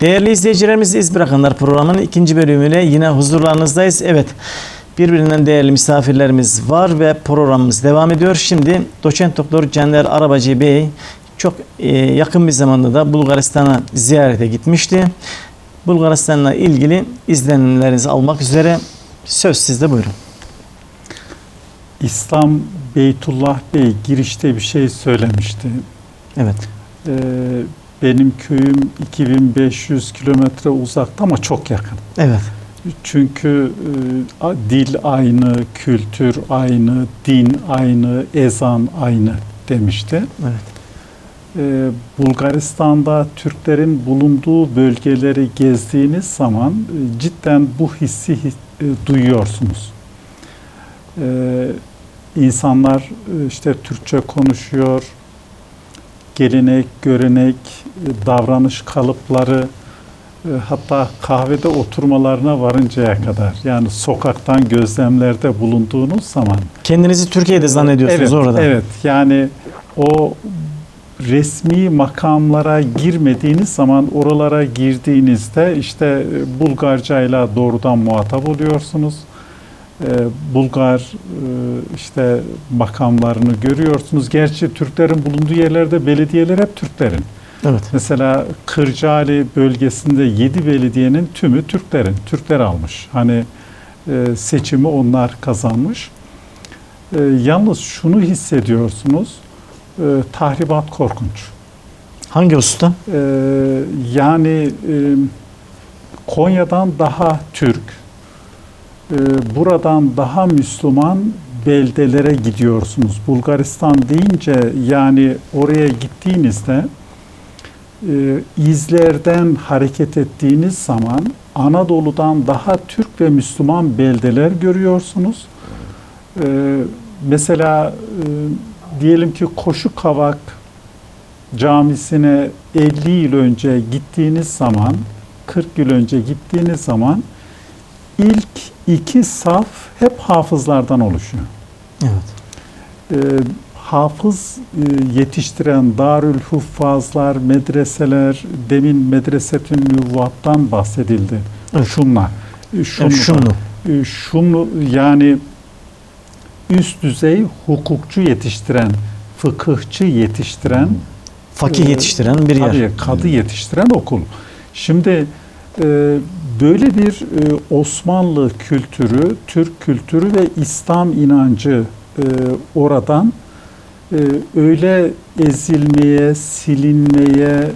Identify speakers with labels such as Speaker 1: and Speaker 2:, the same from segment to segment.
Speaker 1: Değerli izleyicilerimiz İz Bırakanlar programının ikinci bölümüyle yine huzurlarınızdayız. Evet birbirinden değerli misafirlerimiz var ve programımız devam ediyor. Şimdi doçent doktor Caner Arabacı Bey çok e, yakın bir zamanda da Bulgaristan'a ziyarete gitmişti. Bulgaristan'la ilgili izlenimlerinizi almak üzere söz sizde buyurun.
Speaker 2: İslam Beytullah Bey girişte bir şey söylemişti.
Speaker 1: Evet.
Speaker 2: Ee, benim köyüm 2500 kilometre uzakta ama çok yakın.
Speaker 1: Evet.
Speaker 2: Çünkü e, dil aynı, kültür aynı, din aynı, ezan aynı demişti.
Speaker 1: Evet.
Speaker 2: Ee, Bulgaristan'da Türklerin bulunduğu bölgeleri gezdiğiniz zaman e, cidden bu hissi his- e, duyuyorsunuz. Ee, insanlar e, işte Türkçe konuşuyor, gelenek, görenek, davranış kalıpları, e, hatta kahvede oturmalarına varıncaya kadar yani sokaktan gözlemlerde bulunduğunuz zaman
Speaker 1: Kendinizi Türkiye'de zannediyorsunuz
Speaker 2: evet,
Speaker 1: orada.
Speaker 2: Evet yani o resmi makamlara girmediğiniz zaman oralara girdiğinizde işte e, Bulgarcayla doğrudan muhatap oluyorsunuz. Ee, Bulgar e, işte makamlarını görüyorsunuz. Gerçi Türklerin bulunduğu yerlerde belediyeler hep Türklerin.
Speaker 1: Evet.
Speaker 2: Mesela Kırcaali bölgesinde 7 belediyenin tümü Türklerin. Türkler almış. Hani e, seçimi onlar kazanmış. E, yalnız şunu hissediyorsunuz. tahribat korkunç.
Speaker 1: Hangi usta?
Speaker 2: Yani Konya'dan daha Türk, e, buradan daha Müslüman beldelere gidiyorsunuz. Bulgaristan deyince yani oraya gittiğinizde e, izlerden hareket ettiğiniz zaman Anadolu'dan daha Türk ve Müslüman beldeler görüyorsunuz. E, mesela e, diyelim ki Koşu Kavak camisine 50 yıl önce gittiğiniz zaman 40 yıl önce gittiğiniz zaman ilk iki saf hep hafızlardan oluşuyor.
Speaker 1: Evet.
Speaker 2: Ee, hafız e, yetiştiren Darül Huffazlar, medreseler, demin Medresetün Nüvvat'tan bahsedildi.
Speaker 1: Evet.
Speaker 2: Şunla. e, Şunlu.
Speaker 1: Şunlu.
Speaker 2: E, Şunlu yani üst düzey hukukçu yetiştiren, fıkıhçı yetiştiren
Speaker 1: Fakih
Speaker 2: Ee,
Speaker 1: yetiştiren bir yer.
Speaker 2: Tabii kadı yetiştiren okul. Şimdi e, böyle bir e, Osmanlı kültürü, Türk kültürü ve İslam inancı e, oradan e, öyle ezilmeye, silinmeye,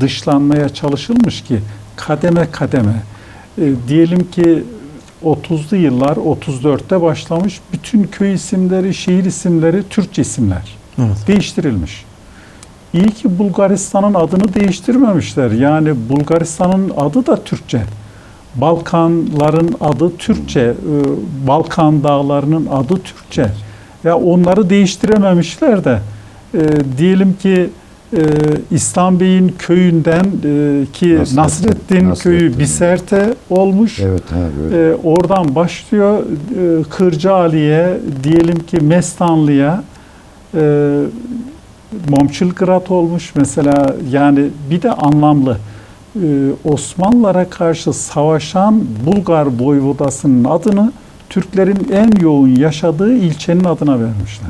Speaker 2: dışlanmaya çalışılmış ki kademe kademe. Diyelim ki 30'lu yıllar 34'te başlamış bütün köy isimleri, şehir isimleri Türkçe isimler
Speaker 1: Evet.
Speaker 2: değiştirilmiş. İyi ki Bulgaristan'ın adını değiştirmemişler. Yani Bulgaristan'ın adı da Türkçe. Balkanların adı Türkçe. Ee, Balkan dağlarının adı Türkçe. Ya onları değiştirememişler de e, diyelim ki e, İslam Bey'in köyünden e, ki
Speaker 3: Nasrettin,
Speaker 2: Nasreddin, köyü. Biserte olmuş.
Speaker 3: Evet ha böyle.
Speaker 2: Ee, oradan başlıyor e, Kırcaali'ye, diyelim ki Mestanlı'ya, e, Momçilgrad olmuş mesela yani bir de anlamlı. Ee, Osmanlılara karşı savaşan Bulgar Voyvodası'nın adını Türklerin en yoğun yaşadığı ilçenin adına vermişler.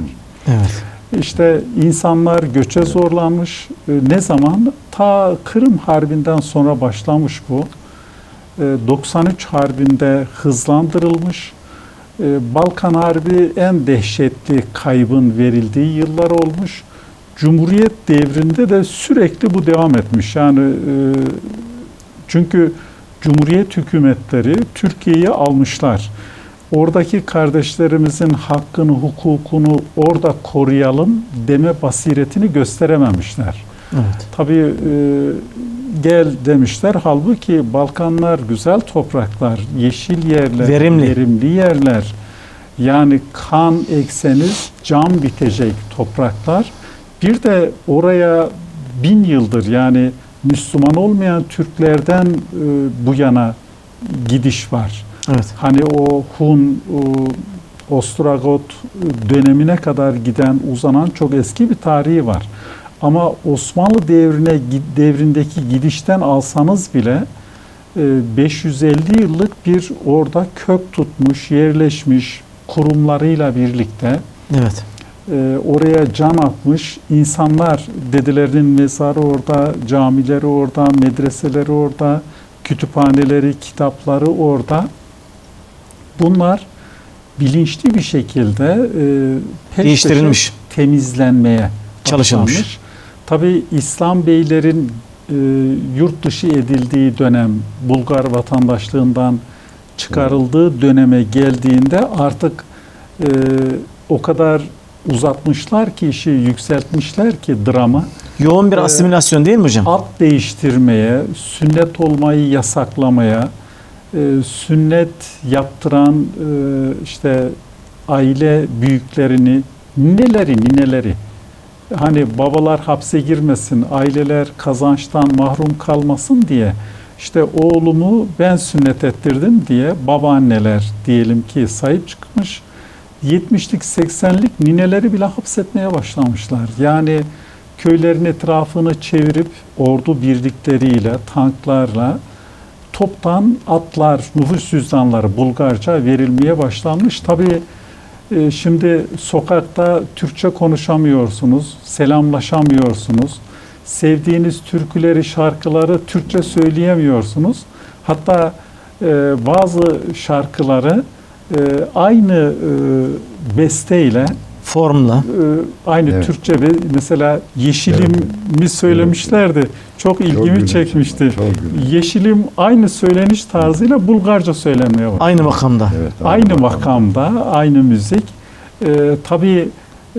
Speaker 1: Evet.
Speaker 2: İşte insanlar göçe zorlanmış. E, Ne zaman? Ta Kırım Harbi'nden sonra başlamış bu. E, 93 Harbi'nde hızlandırılmış. E, Balkan Harbi en dehşetli kaybın verildiği yıllar olmuş. Cumhuriyet devrinde de sürekli bu devam etmiş. Yani e, çünkü Cumhuriyet hükümetleri Türkiye'yi almışlar. Oradaki kardeşlerimizin hakkını, hukukunu orada koruyalım deme basiretini gösterememişler.
Speaker 1: Evet.
Speaker 2: Tabii e, gel demişler. Halbuki Balkanlar güzel topraklar, yeşil yerler,
Speaker 1: Verimli.
Speaker 2: verimli yerler. Yani kan ekseniz cam bitecek topraklar. Bir de oraya bin yıldır yani Müslüman olmayan Türklerden e, bu yana gidiş var.
Speaker 1: Evet.
Speaker 2: Hani o Hun, o Ostrogot dönemine kadar giden uzanan çok eski bir tarihi var. Ama Osmanlı devrine devrindeki gidişten alsanız bile e, 550 yıllık bir orada kök tutmuş, yerleşmiş kurumlarıyla birlikte
Speaker 1: Evet.
Speaker 2: E, oraya can atmış insanlar, dedelerinin mezarı orada, camileri orada, medreseleri orada, kütüphaneleri, kitapları orada. Bunlar bilinçli bir şekilde e, peş
Speaker 1: Değiştirilmiş.
Speaker 2: temizlenmeye
Speaker 1: Çalışılmış.
Speaker 2: başlanmış. Tabii İslam beylerin e, yurt dışı edildiği dönem, Bulgar vatandaşlığından çıkarıldığı döneme geldiğinde artık e, o kadar uzatmışlar ki işi yükseltmişler ki drama
Speaker 1: Yoğun bir
Speaker 2: Ee,
Speaker 1: asimilasyon değil mi hocam?
Speaker 2: at değiştirmeye, sünnet olmayı yasaklamaya, e, sünnet yaptıran e, işte aile büyüklerini, nineleri, nineleri hani babalar hapse girmesin, aileler kazançtan mahrum kalmasın diye işte oğlumu ben sünnet ettirdim diye babaanneler diyelim ki sahip çıkmış. 70'lik 80'lik nineleri bile hapsetmeye başlamışlar. Yani köylerin etrafını çevirip ordu birlikleriyle, tanklarla toptan atlar, nüfus cüzdanları Bulgarca verilmeye başlanmış. Tabii e, şimdi sokakta Türkçe konuşamıyorsunuz, selamlaşamıyorsunuz. Sevdiğiniz türküleri, şarkıları Türkçe söyleyemiyorsunuz. Hatta e, bazı şarkıları e, aynı e, besteyle
Speaker 1: Formla.
Speaker 2: e, aynı
Speaker 3: Evet.
Speaker 2: Türkçe ve mesela yeşilim mi söylemişlerdi. Çok ilgimi
Speaker 3: gülünç.
Speaker 2: çekmişti.
Speaker 3: Çok.
Speaker 2: Yeşilim aynı söyleniş tarzıyla Bulgarca söylenmeye başladı.
Speaker 1: Aynı makamda.
Speaker 3: Evet,
Speaker 2: Aynı
Speaker 3: bakalım.
Speaker 2: makamda, aynı müzik. Ee, tabii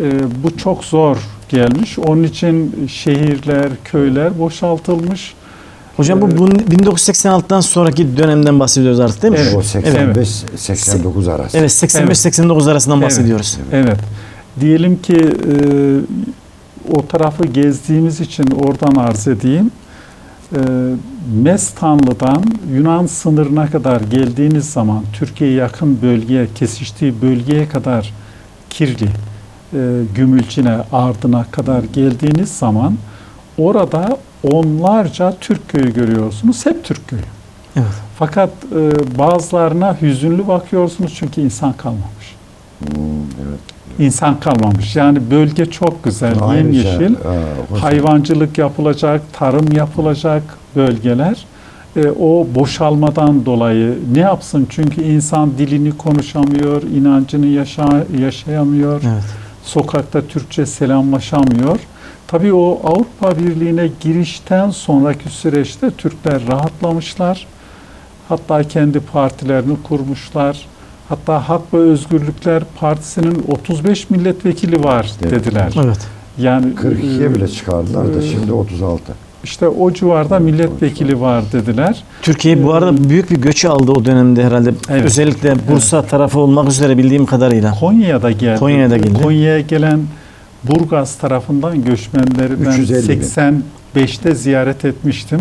Speaker 2: e, bu çok zor gelmiş. Onun için şehirler, köyler boşaltılmış.
Speaker 1: Hocam bu
Speaker 2: Ee,
Speaker 1: bun- 1986'dan sonraki dönemden bahsediyoruz artık değil mi?
Speaker 2: Evet.
Speaker 3: O 85-89 arası.
Speaker 1: Evet 85-89 arasından
Speaker 2: Evet.
Speaker 1: bahsediyoruz.
Speaker 2: Evet. Diyelim ki e, o tarafı gezdiğimiz için oradan arz edeyim. E, Mestanlı'dan Yunan sınırına kadar geldiğiniz zaman Türkiye'ye yakın bölgeye, kesiştiği bölgeye kadar Kirli, e, Gümülcine, Ardın'a kadar geldiğiniz zaman orada onlarca Türk köyü görüyorsunuz. Hep Türk köyü.
Speaker 1: Evet.
Speaker 2: Fakat e, bazılarına hüzünlü bakıyorsunuz çünkü insan kalmamış.
Speaker 3: Hmm, evet.
Speaker 2: İnsan kalmamış. Yani bölge çok güzel,
Speaker 3: Ayrıca,
Speaker 2: yemyeşil.
Speaker 3: aa, hoş-
Speaker 2: Hayvancılık yapılacak, tarım yapılacak bölgeler. E, o boşalmadan dolayı ne yapsın? Çünkü insan dilini konuşamıyor, inancını yaşa, yaşayamıyor.
Speaker 1: Evet.
Speaker 2: Sokakta Türkçe selamlaşamıyor. Tabii o Avrupa Birliği'ne girişten sonraki süreçte Türkler rahatlamışlar. Hatta kendi partilerini kurmuşlar. Hatta Hak ve Özgürlükler Partisi'nin 35 milletvekili var
Speaker 3: Evet.
Speaker 2: dediler.
Speaker 1: Evet.
Speaker 2: Yani
Speaker 3: 42'ye
Speaker 2: e,
Speaker 3: bile çıkardılar da
Speaker 2: e,
Speaker 3: şimdi 36.
Speaker 2: işte o civarda milletvekili var dediler.
Speaker 1: Türkiye bu arada büyük bir göçü aldı o dönemde herhalde.
Speaker 2: Evet.
Speaker 1: Özellikle Bursa tarafı olmak üzere bildiğim kadarıyla.
Speaker 2: Konya'da geldi.
Speaker 1: Konya'da geldi.
Speaker 2: Konya'ya gelen Burgaz tarafından göçmenleri ben
Speaker 3: 350 bin.
Speaker 2: 85'te ziyaret etmiştim.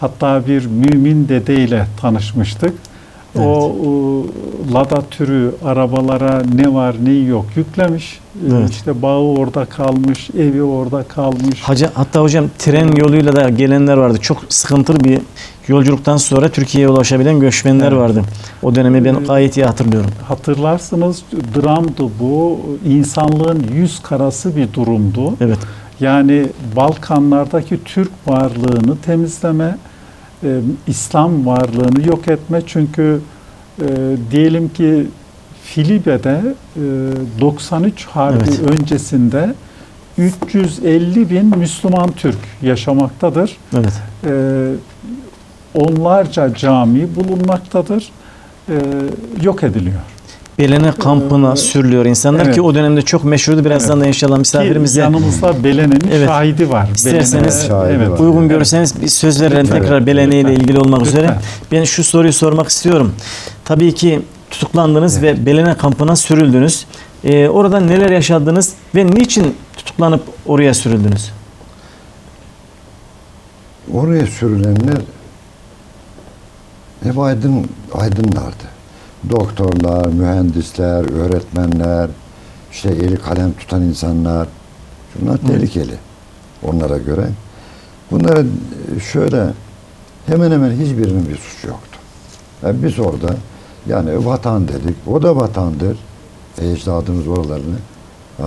Speaker 2: Hatta bir mümin dedeyle tanışmıştık. O, o Lada türü arabalara ne var ne yok yüklemiş. Ee,
Speaker 1: Evet.
Speaker 2: İşte bağı orada kalmış, evi orada kalmış.
Speaker 1: Hacı, hatta hocam tren yoluyla da gelenler vardı. Çok sıkıntılı bir yolculuktan sonra Türkiye'ye ulaşabilen göçmenler
Speaker 2: Evet.
Speaker 1: vardı. O dönemi ben
Speaker 2: Ee,
Speaker 1: gayet iyi hatırlıyorum.
Speaker 2: Hatırlarsınız dramdı bu. İnsanlığın yüz karası bir durumdu.
Speaker 1: Evet.
Speaker 2: Yani Balkanlardaki Türk varlığını temizleme, e, İslam varlığını yok etme. Çünkü e, diyelim ki Filibe'de e, 93 Harbi
Speaker 1: Evet.
Speaker 2: öncesinde 350 bin Müslüman Türk yaşamaktadır.
Speaker 1: Evet.
Speaker 2: E, onlarca cami bulunmaktadır. E, yok ediliyor.
Speaker 1: Belene kampına
Speaker 2: Ee,
Speaker 1: sürülüyor insanlar
Speaker 2: evet.
Speaker 1: ki o dönemde çok meşhurdu. Birazdan da inşallah
Speaker 2: Ki
Speaker 1: misafirimize
Speaker 2: yanımızda Belene'nin
Speaker 1: Evet.
Speaker 2: şahidi var.
Speaker 1: İsterseniz-
Speaker 2: Belene-
Speaker 3: Şahidi
Speaker 2: evet.
Speaker 3: var.
Speaker 1: uygun
Speaker 3: Evet.
Speaker 1: görürseniz bir söz verelim
Speaker 2: Lütfen.
Speaker 1: tekrar Belene ile ilgili olmak
Speaker 2: Lütfen.
Speaker 1: üzere. Ben şu soruyu sormak istiyorum. Tabii ki tutuklandınız ve Belene kampına sürüldünüz. Ee, orada neler yaşadınız ve niçin tutuklanıp oraya sürüldünüz?
Speaker 3: Oraya sürülenler hep aydın, aydınlardı. Doktorlar, mühendisler, öğretmenler, işte eli kalem tutan insanlar. Şunlar tehlikeli. onlara göre. Bunların e, şöyle hemen hemen hiçbirinin bir suçu yoktu. Yani biz orada yani vatan dedik. O da vatandır. Ecdadımız oralarını e,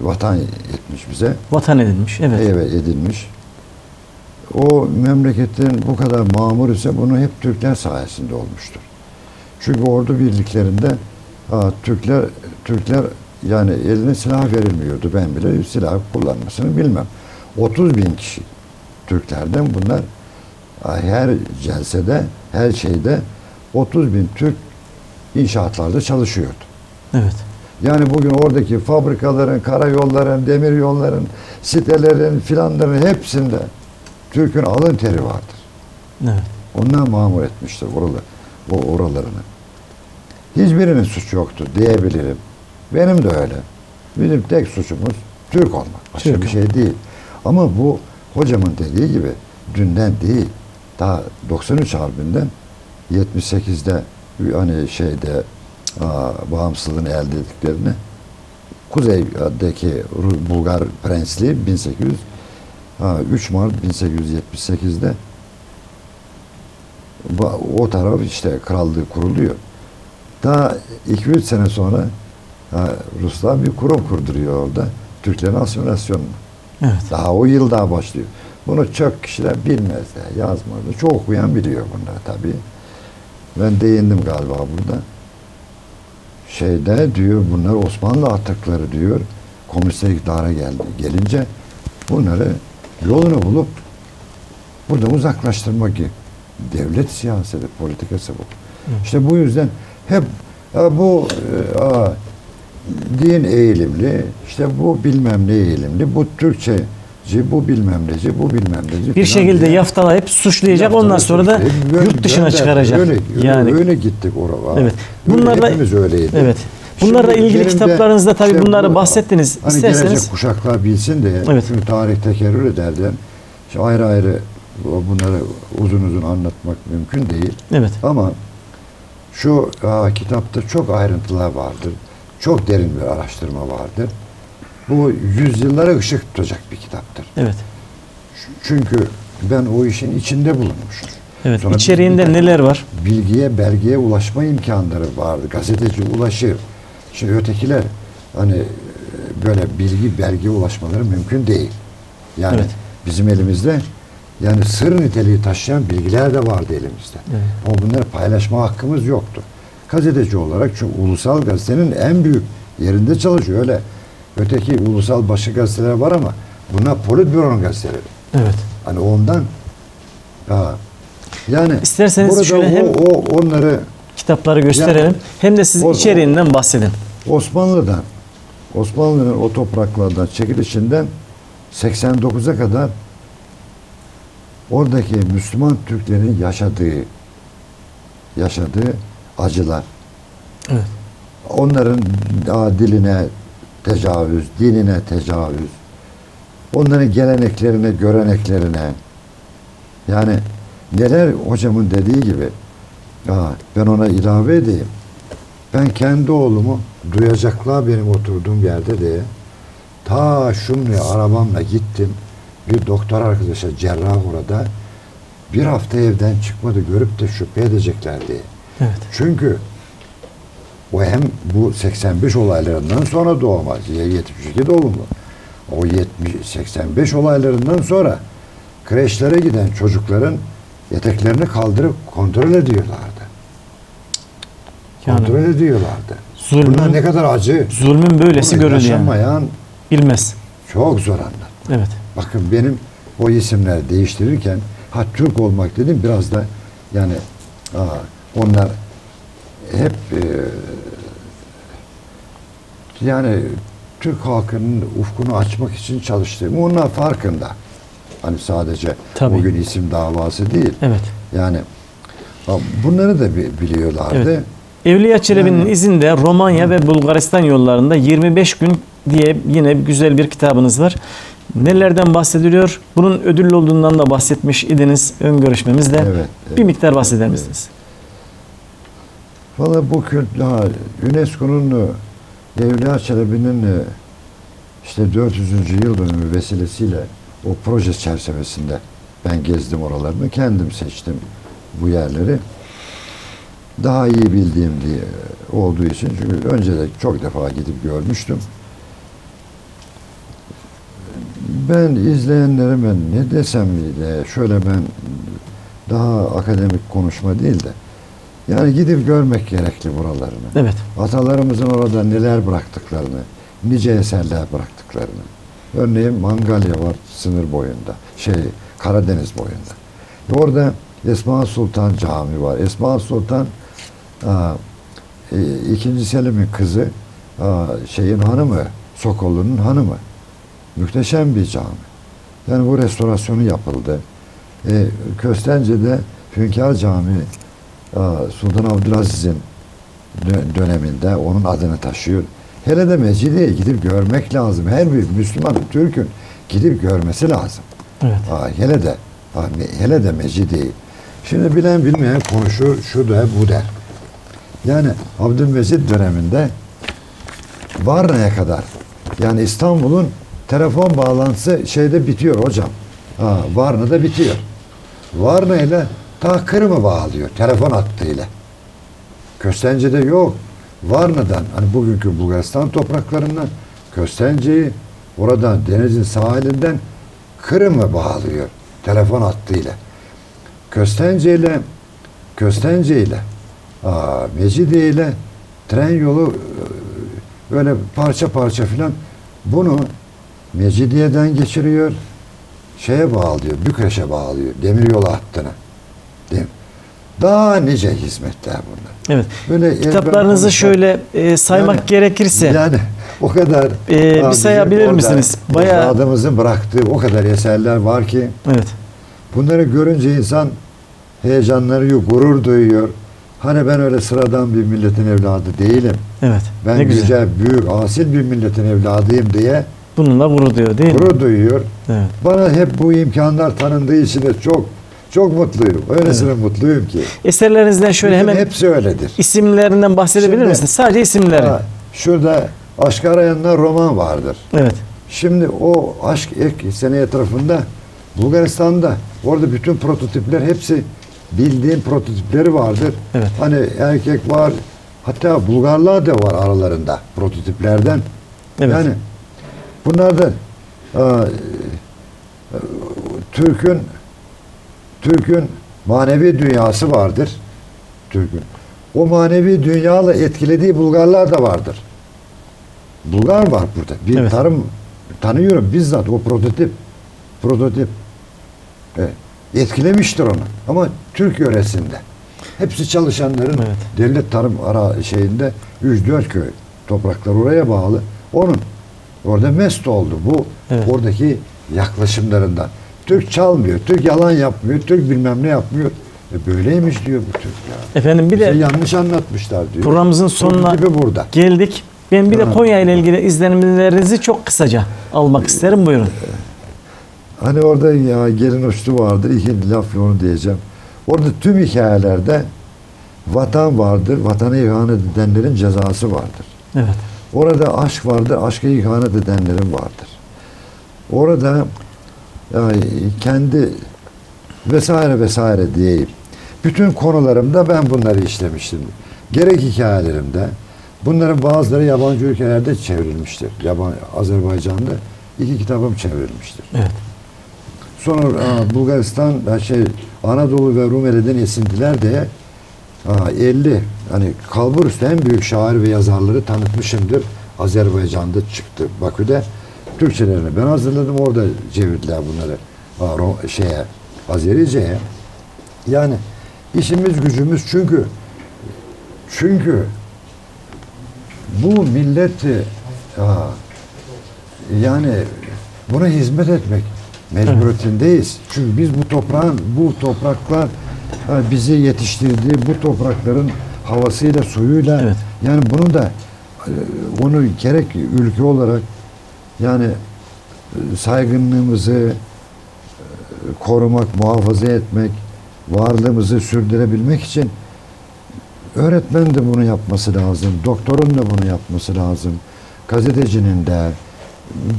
Speaker 3: vatan etmiş bize.
Speaker 1: Vatan edilmiş. Evet.
Speaker 3: Evet edilmiş. O memleketin bu kadar mamur ise bunu hep Türkler sayesinde olmuştur. Çünkü ordu birliklerinde aa, Türkler Türkler yani eline silah verilmiyordu. Ben bile silah kullanmasını bilmem. 30 bin kişi Türklerden bunlar her celsede, her şeyde 30 bin Türk inşaatlarda çalışıyordu.
Speaker 1: Evet.
Speaker 3: Yani bugün oradaki fabrikaların, karayolların, demir yolların, sitelerin filanların hepsinde Türk'ün alın teri vardır.
Speaker 1: Evet.
Speaker 3: Onlar mamur etmiştir oralı, o oralarını. Hiçbirinin suçu yoktu diyebilirim. Benim de öyle. Bizim tek suçumuz Türk olmak. Başka
Speaker 1: Türk
Speaker 3: bir şey değil. Ama bu hocamın dediği gibi dünden değil. Daha 93 Harbi'nden 78'de hani şeyde aa, bağımsızlığını elde ettiklerini Kuzey'deki Bulgar Prensliği 1800 ha, 3 Mart 1878'de ba- o taraf işte krallığı kuruluyor. Daha 2-3 sene sonra Ruslar bir kurum kurduruyor orada. Türklerin asimilasyonunu.
Speaker 1: Evet.
Speaker 3: Daha o yıl daha başlıyor. Bunu çok kişiler bilmezler, yazmadı. Çok okuyan biliyor bunları tabii. Ben değindim galiba burada. Şeyde diyor bunlar Osmanlı atakları diyor. Komünistler iktidara geldi. Gelince bunları yolunu bulup burada uzaklaştırmak gibi. Devlet siyaseti, politikası bu. İşte bu yüzden hep "Ya bu e, aa, din eğilimli, işte bu bilmem ne eğilimli, bu Türkçeci, bu bilmem neci, bu bilmem neci.
Speaker 1: Bir şekilde
Speaker 3: diye.
Speaker 1: yaftalayıp suçlayacak ondan sonra da
Speaker 3: gö-
Speaker 1: yurt dışına
Speaker 3: gönder-
Speaker 1: çıkaracak.
Speaker 3: Öyle,
Speaker 1: yani
Speaker 3: öyle gittik oraya.
Speaker 1: Evet. Bunlarla-
Speaker 3: hepimiz öyleydi.
Speaker 1: Evet. Bunlarla
Speaker 3: Şimdi
Speaker 1: ilgili kitaplarınızda tabii
Speaker 3: işte
Speaker 1: bunları
Speaker 3: bu-
Speaker 1: bahsettiniz.
Speaker 3: Hani
Speaker 1: İsterseniz
Speaker 3: gelecek kuşaklar bilsin diye.
Speaker 1: Evet.
Speaker 3: Çünkü tarih tekerrür ederden işte ayrı ayrı bunları uzun uzun anlatmak mümkün değil.
Speaker 1: evet.
Speaker 3: Ama şu aa, kitapta çok ayrıntılar vardır. Çok derin bir araştırma vardır. Bu yüzyıllara ışık tutacak bir kitaptır.
Speaker 1: Evet.
Speaker 3: Çünkü ben o işin içinde bulunmuşum.
Speaker 1: Evet.
Speaker 3: Sonra
Speaker 1: İçeriğinde
Speaker 3: bir-
Speaker 1: neler var?
Speaker 3: bilgiye, belgeye ulaşma imkanları vardı. Gazeteci ulaşır. Şimdi ötekiler hani e, böyle bilgi, belgeye ulaşmaları mümkün değil. Yani
Speaker 1: Evet.
Speaker 3: bizim elimizde yani sır niteliği taşıyan bilgiler de vardı elimizde.
Speaker 1: Evet.
Speaker 3: Ama bunları paylaşma hakkımız yoktu. Gazeteci olarak çünkü ulusal gazetenin en büyük yerinde çalışıyor. Öyle öteki ulusal başka gazeteler var ama bunlar politbüronun gazeteleri.
Speaker 1: Evet.
Speaker 3: Hani ondan ha, yani
Speaker 1: İsterseniz
Speaker 3: burada
Speaker 1: şöyle
Speaker 3: o,
Speaker 1: hem-
Speaker 3: o onları
Speaker 1: Kitapları gösterelim. Hem de siz
Speaker 3: O-
Speaker 1: içeriğinden bahsedin.
Speaker 3: Osmanlı'dan Osmanlı'nın o topraklardan çekilişinden 89'a kadar oradaki Müslüman Türklerin yaşadığı yaşadığı acılar.
Speaker 1: Evet.
Speaker 3: Onların daha diline tecavüz, dinine tecavüz, onların geleneklerine, göreneklerine yani neler hocamın dediği gibi aa, ben ona ilave edeyim. Ben kendi oğlumu duyacaklar benim oturduğum yerde diye ta Şumlu'ya arabamla gittim. Bir doktor arkadaşa cerrah orada bir hafta evden çıkmadı görüp de şüphe edecekler diye.
Speaker 1: Evet.
Speaker 3: Çünkü o hem bu 85 olaylarından sonra doğmaz. Ya 72 doğumlu. O 70, 85 olaylarından sonra kreşlere giden çocukların eteklerini kaldırıp kontrol ediyorlardı.
Speaker 1: Yani
Speaker 3: Kontrol ediyorlardı.
Speaker 1: zulmün-
Speaker 3: Bunlar ne kadar acı.
Speaker 1: zulmün böylesi görülüyor. Yani.
Speaker 3: yaşamayan
Speaker 1: Bilmez.
Speaker 3: çok zor anlat.
Speaker 1: Evet.
Speaker 3: Bakın benim o isimleri değiştirirken ha Türk olmak dedim biraz da yani aa, onlar hep e, yani Türk halkının ufkunu açmak için çalıştığım onlar farkında. Hani sadece
Speaker 1: Tabii.
Speaker 3: bugün isim davası değil.
Speaker 1: Evet.
Speaker 3: Yani bunları da bi- biliyorlardı.
Speaker 1: Evet. Evliya Çelebi'nin
Speaker 3: Yani-
Speaker 1: izinde Romanya ve Bulgaristan yollarında 25 gün diye yine güzel bir kitabınız var. Nelerden bahsediliyor? Bunun ödüllü olduğundan da bahsetmiş idiniz ön görüşmemizde.
Speaker 3: Evet,
Speaker 1: Bir
Speaker 3: evet.
Speaker 1: miktar bahseder misiniz?
Speaker 3: Valla bu kült, UNESCO'nun Evliya Çelebi'nin işte 400. yıl dönümü vesilesiyle o proje çerçevesinde ben gezdim oralarını. Kendim seçtim bu yerleri. Daha iyi bildiğim diye olduğu için çünkü önce de çok defa gidip görmüştüm. Ben izleyenlerime ne desem de şöyle ben daha akademik konuşma değil de yani gidip görmek gerekli buralarını.
Speaker 1: Evet.
Speaker 3: Atalarımızın orada neler bıraktıklarını, nice eserler bıraktıklarını. Örneğin Mangalya var sınır boyunda, şey Karadeniz boyunda. Ve orada Esma Sultan Camii var. Esma Sultan aa, e, ikinci Selim'in kızı, aa, şeyin hanımı, Sokollu'nun hanımı. Muhteşem bir cami. Yani bu restorasyonu yapıldı. E, Köstence'de Hünkar Camii aa, Sultan Abdülaziz'in dö- döneminde onun adını taşıyor. Hele de Mecidiye'ye gidip görmek lazım. Her bir Müslüman, Türk'ün gidip görmesi lazım.
Speaker 1: Evet.
Speaker 3: Aa, hele de aa, hele de Mecidiye'yi. Şimdi bilen bilmeyen konuşur, şu der, bu der. Yani Abdülmecid döneminde Varna'ya kadar yani İstanbul'un telefon bağlantısı şeyde bitiyor hocam. Ha, Varna'da bitiyor. Varna ile ta Kırım'ı bağlıyor telefon hattıyla. Köstence'de yok. Varna'dan hani bugünkü Bulgaristan topraklarından Köstence'yi oradan denizin sahilinden Kırım'ı bağlıyor telefon hattıyla. Köstence ile Köstence ile aa, Mecidiye ile tren yolu e, böyle parça parça filan bunu Mecidiye'den geçiriyor şeye bağlıyor, Bükreş'e bağlıyor, demiryolu hattına. Değil mi? Daha nice hizmetler bunlar.
Speaker 1: Evet.
Speaker 3: Böyle
Speaker 1: Kitaplarınızı
Speaker 3: konuşmak-
Speaker 1: şöyle e, saymak
Speaker 3: Yani-
Speaker 1: gerekirse
Speaker 3: Yani o kadar
Speaker 1: Ee, bir sayabilir
Speaker 3: orada
Speaker 1: misiniz? Bayağı-
Speaker 3: Üstadımızın bıraktığı o kadar eserler var ki
Speaker 1: evet.
Speaker 3: bunları görünce insan heyecanlanıyor, gurur duyuyor. Hani ben öyle sıradan bir milletin evladı değilim.
Speaker 1: Evet.
Speaker 3: Ben
Speaker 1: ne güzel.
Speaker 3: güzel, büyük, asil bir milletin evladıyım diye
Speaker 1: Bununla gurur duyuyor değil mi?
Speaker 3: gurur duyuyor.
Speaker 1: Evet.
Speaker 3: Bana hep bu imkanlar tanındığı için de çok çok mutluyum. Öylesine mutluyum ki.
Speaker 1: Eserlerinizden şöyle
Speaker 3: Bütün
Speaker 1: hemen
Speaker 3: hepsi öyledir.
Speaker 1: isimlerinden bahsedebilir
Speaker 3: Şimdi-
Speaker 1: misiniz? Sadece isimleri.
Speaker 3: Ha, şurada Aşk Arayanlar roman vardır.
Speaker 1: Evet.
Speaker 3: Şimdi o aşk ek sene etrafında Bulgaristan'da orada bütün prototipler hepsi bildiğin prototipleri vardır.
Speaker 1: Evet.
Speaker 3: Hani erkek var hatta Bulgarlar da var aralarında prototiplerden.
Speaker 1: Evet.
Speaker 3: Yani bunlarda e, Türk'ün Türk'ün manevi dünyası vardır. Türk'ün. O manevi dünyalı etkilediği Bulgarlar da vardır. Bulgar var burada. Bir
Speaker 1: Evet.
Speaker 3: tarım tanıyorum bizzat o prototip. Prototip. Evet. Etkilemiştir onu. Ama Türk yöresinde. Hepsi çalışanların
Speaker 1: Evet.
Speaker 3: devlet tarım ara şeyinde 3-4 köy. Topraklar oraya bağlı. Onun orada mest oldu. Bu
Speaker 1: Evet.
Speaker 3: oradaki yaklaşımlarından. Türk çalmıyor, Türk yalan yapmıyor, Türk bilmem ne yapmıyor. E böyleymiş diyor bu Türk ya.
Speaker 1: Efendim bir
Speaker 3: Bize
Speaker 1: de
Speaker 3: yanlış anlatmışlar diyor.
Speaker 1: programımızın sonuna
Speaker 3: Prototipi burada.
Speaker 1: geldik. Ben bir de
Speaker 3: Ha.
Speaker 1: Konya ile ilgili izlenimlerinizi çok kısaca almak isterim. Buyurun.
Speaker 3: Hani orada ya gelin uçtu vardır. İkinci laf onu diyeceğim. Orada tüm hikayelerde vatan vardır. Vatanı ihanet edenlerin cezası vardır.
Speaker 1: Evet.
Speaker 3: Orada aşk vardır. Aşka ihanet edenlerin vardır. Orada yani kendi vesaire vesaire diyeyim. Bütün konularımda ben bunları işlemiştim. Gerek hikayelerimde. Bunların bazıları yabancı ülkelerde çevrilmiştir. Yaban, Azerbaycan'da iki kitabım çevrilmiştir.
Speaker 1: Evet.
Speaker 3: Sonra aa, Bulgaristan ha, şey Anadolu ve Rumeli'den esintiler diye aa, 50 hani kalbur üstü en büyük şair ve yazarları tanıtmışımdır. Azerbaycan'da çıktı Bakü'de. Türkçelerini ben hazırladım orada çevirdiler bunları. Aa, Ro- şeye Azerice'ye. Yani işimiz gücümüz çünkü çünkü bu milleti yani buna hizmet etmek mecburiyetindeyiz. Çünkü biz bu toprağın, bu topraklar bizi yetiştirdiği bu toprakların havasıyla, suyuyla
Speaker 1: Evet.
Speaker 3: yani bunu da e, onu gerek ülke olarak yani e, saygınlığımızı e, korumak, muhafaza etmek, varlığımızı sürdürebilmek için öğretmen de bunu yapması lazım, doktorun da bunu yapması lazım, gazetecinin de,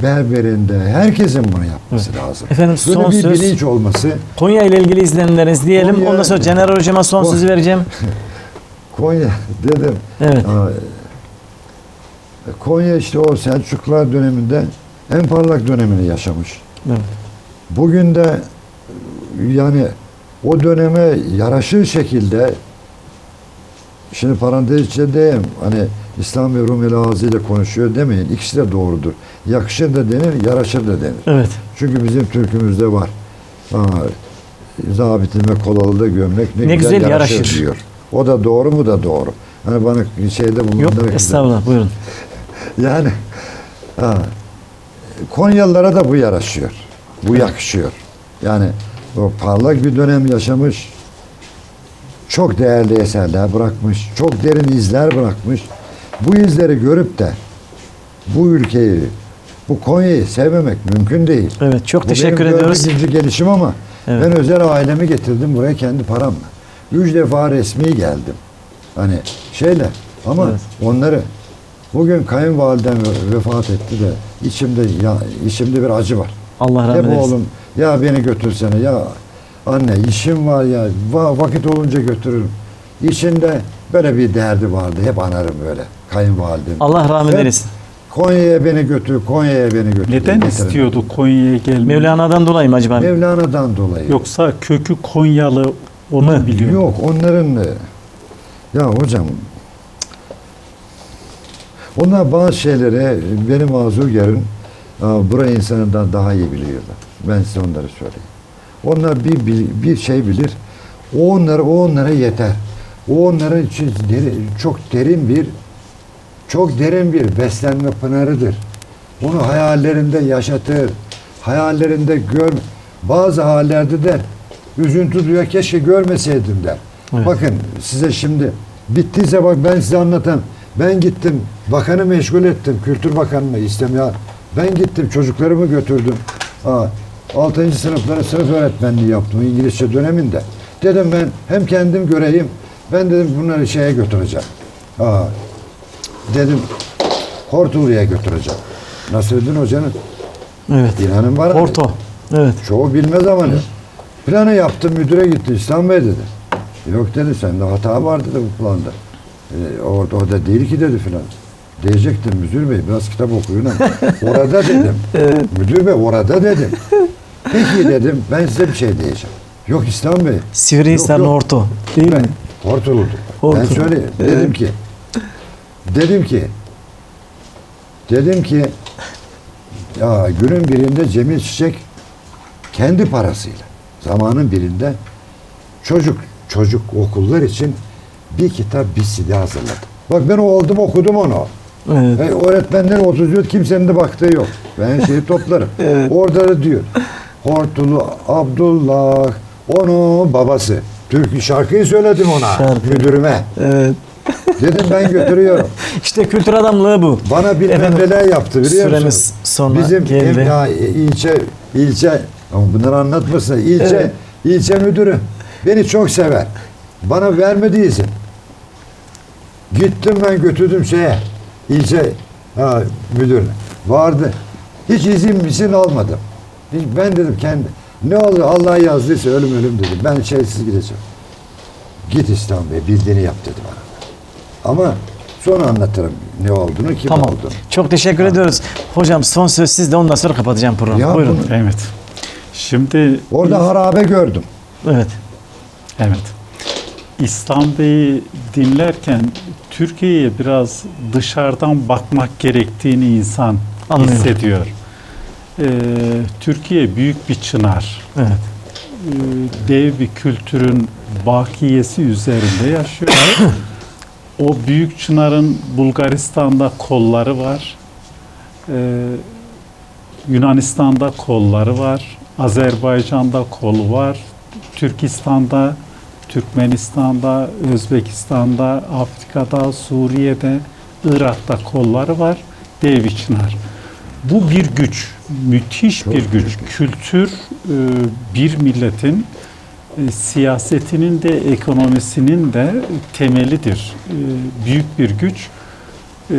Speaker 3: berberinde herkesin bunu yapması lazım.
Speaker 1: Efendim,
Speaker 3: Böyle
Speaker 1: son
Speaker 3: bir
Speaker 1: söz.
Speaker 3: bilinç olması.
Speaker 1: Konya ile ilgili izlenimleriniz diyelim.
Speaker 3: Konya-
Speaker 1: Ondan sonra Caner Hocama son
Speaker 3: Konya-
Speaker 1: sözü vereceğim.
Speaker 3: Konya dedim.
Speaker 1: Evet.
Speaker 3: Konya işte o Selçuklular döneminde en parlak dönemini yaşamış.
Speaker 1: Evet.
Speaker 3: Bugün de yani o döneme yaraşır şekilde şimdi parantez içinde diyeyim hani İslam ve Rumeli ağzıyla konuşuyor demeyin. İkisi de doğrudur. Yakışır da denir, yaraşır da denir.
Speaker 1: Evet.
Speaker 3: Çünkü bizim Türk'ümüzde var. Aa, zabitime kolalıda gömlek ne,
Speaker 1: Ne
Speaker 3: güzel,
Speaker 1: güzel
Speaker 3: yaraşır,
Speaker 1: yaraşır.
Speaker 3: diyor. O da doğru mu da doğru. Hani bana şeyde
Speaker 1: Yok
Speaker 3: bulunduğunda güzel.
Speaker 1: estağfurullah buyurun.
Speaker 3: Yani ha, Konyalılara da bu yaraşıyor. Bu yakışıyor. Yani o parlak bir dönem yaşamış. Çok değerli eserler bırakmış. Çok derin izler bırakmış. Bu izleri görüp de bu ülkeyi, bu Konya'yı sevmemek mümkün değil.
Speaker 1: Evet çok
Speaker 3: Bu
Speaker 1: teşekkür
Speaker 3: benim
Speaker 1: ediyoruz.
Speaker 3: dördüncü gelişim ama
Speaker 1: Evet.
Speaker 3: ben özel ailemi getirdim buraya kendi paramla. Üç defa resmi geldim. Hani şeyle ama
Speaker 1: Evet.
Speaker 3: onları bugün kayınvalidem vefat etti de içimde ya içimde bir acı var.
Speaker 1: Allah rahmet
Speaker 3: Hep
Speaker 1: eylesin.
Speaker 3: oğlum ya beni götürsene ya anne işim var ya va- vakit olunca götürürüm. İçinde böyle bir derdi vardı. Hep anarım böyle kayınvalidem.
Speaker 1: Allah rahmet eylesin.
Speaker 3: Konya'ya beni götür, Konya'ya beni götür.
Speaker 2: Neden
Speaker 3: getirin.
Speaker 2: istiyordu Konya'ya gelmeyi?
Speaker 1: Mevlana'dan dolayı mı acaba?
Speaker 3: Mevlana'dan dolayı.
Speaker 2: Yoksa kökü Konyalı onu
Speaker 1: Mı?
Speaker 2: biliyor.
Speaker 3: Yok onların ya hocam onlar bazı şeyleri e, beni mazur e, buraya insanından daha iyi biliyorlar. Ben size onları söyleyeyim. Onlar bir, bir, bir şey bilir. O onlara, o onlara yeter. O onların için deri- çok derin bir çok derin bir beslenme pınarıdır. Onu hayallerinde yaşatır. Hayallerinde gör. Bazı hallerde der. Üzüntü duyar keşke görmeseydim der.
Speaker 1: Evet.
Speaker 3: Bakın size şimdi bittiyse bak ben size anlatan. Ben gittim bakanı meşgul ettim. Kültür Bakanı'na istem ya. Ben gittim çocuklarımı götürdüm. Aa, 6. sınıflara sınıf öğretmenliği yaptım İngilizce döneminde. Dedim ben hem kendim göreyim ben dedim bunları şeye götüreceğim. Aa, dedim Hortulu'ya götüreceğim. Nasreddin Hoca'nın
Speaker 1: Evet.
Speaker 3: İnanın var.
Speaker 1: Porto. Evet.
Speaker 3: Çoğu bilmez ama ne. Planı yaptım müdüre gitti İslam Bey dedi. Yok dedi sende hata var dedi bu planda. E, orada orada değil ki dedi filan. Diyecektim müdür bey biraz kitap okuyun ama. Orada dedim. Müdür bey orada dedim. Peki dedim ben size bir şey diyeceğim. Yok İslam Bey.
Speaker 1: Sivrihisar'ın orto. Değil mi?
Speaker 3: Ben Hortulu'du. Ben
Speaker 1: Hortulu.
Speaker 3: söyleyeyim. Dedim ki dedim ki dedim ki ya günün birinde Cemil Çiçek kendi parasıyla zamanın birinde çocuk çocuk okullar için bir kitap bir CD hazırladı. Bak ben oldum okudum onu.
Speaker 1: Evet.
Speaker 3: E, öğretmenler oturuyor kimsenin de baktığı yok. Ben şeyi toplarım.
Speaker 1: Evet.
Speaker 3: Orada da diyor. Hortulu Abdullah onun babası. Türk şarkıyı söyledim ona
Speaker 1: Şarkı.
Speaker 3: müdürüme.
Speaker 1: Evet.
Speaker 3: Dedim ben götürüyorum.
Speaker 1: İşte kültür adamlığı bu.
Speaker 3: Bana bir
Speaker 1: Efendim,
Speaker 3: neler yaptı biliyor
Speaker 1: süremiz
Speaker 3: musun?
Speaker 1: sona
Speaker 3: Bizim
Speaker 1: geldi.
Speaker 3: em- ya, ilçe ilçe ama bunları anlatmasın. İlçe
Speaker 1: Evet.
Speaker 3: ilçe müdürü beni çok sever. Bana vermedi izin. Gittim ben götürdüm şeye ilçe ha, müdürüne. Vardı. Hiç izin izin almadım. Hiç, ben dedim kendi. Ne olur Allah yazdıysa ölüm ölüm dedim. Ben şeysiz gideceğim. Git İslam Bey bildiğini yap dedi bana. Ama sonra anlatırım ne olduğunu, kim
Speaker 1: Tamam.
Speaker 3: olduğunu.
Speaker 1: Çok teşekkür ediyoruz. Hocam son söz sizde ondan sonra kapatacağım programı.
Speaker 3: Ya
Speaker 1: Buyurun.
Speaker 3: bunu-
Speaker 2: Evet. Şimdi
Speaker 3: Orada harabe gördüm.
Speaker 1: Evet.
Speaker 2: Evet. İslam Bey'i dinlerken Türkiye'ye biraz dışarıdan bakmak gerektiğini insan
Speaker 1: Anlıyorum.
Speaker 2: hissediyor. Ee, Türkiye büyük bir çınar.
Speaker 1: Evet.
Speaker 2: Ee, dev bir kültürün bakiyesi üzerinde yaşıyor. o büyük çınarın Bulgaristan'da kolları var. Ee, Yunanistan'da kolları var. Azerbaycan'da kolu var. Türkistan'da, Türkmenistan'da, Özbekistan'da, Afrika'da, Suriye'de, Irak'ta kolları var. Dev bir çınar. Bu bir güç, müthiş bir güç. Kültür e, bir milletin e, siyasetinin de ekonomisinin de temelidir. E, Büyük bir güç. e,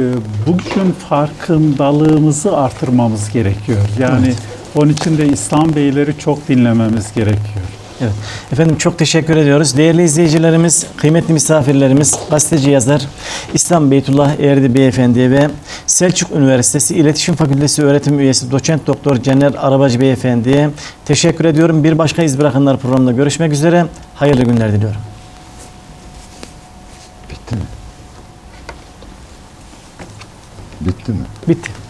Speaker 2: bugün farkındalığımızı artırmamız gerekiyor. Yani onun için de İslam beyleri çok dinlememiz gerekiyor.
Speaker 1: Evet. Efendim çok teşekkür ediyoruz. Değerli izleyicilerimiz, kıymetli misafirlerimiz, gazeteci yazar İslam Beytullah Erdi Beyefendi ve Selçuk Üniversitesi İletişim Fakültesi öğretim üyesi doçent doktor Cener Arabacı Beyefendi'ye teşekkür ediyorum. Bir başka iz bırakınlar programında görüşmek üzere. Hayırlı günler diliyorum.
Speaker 3: Bitti mi? Bitti mi?
Speaker 1: Bitti.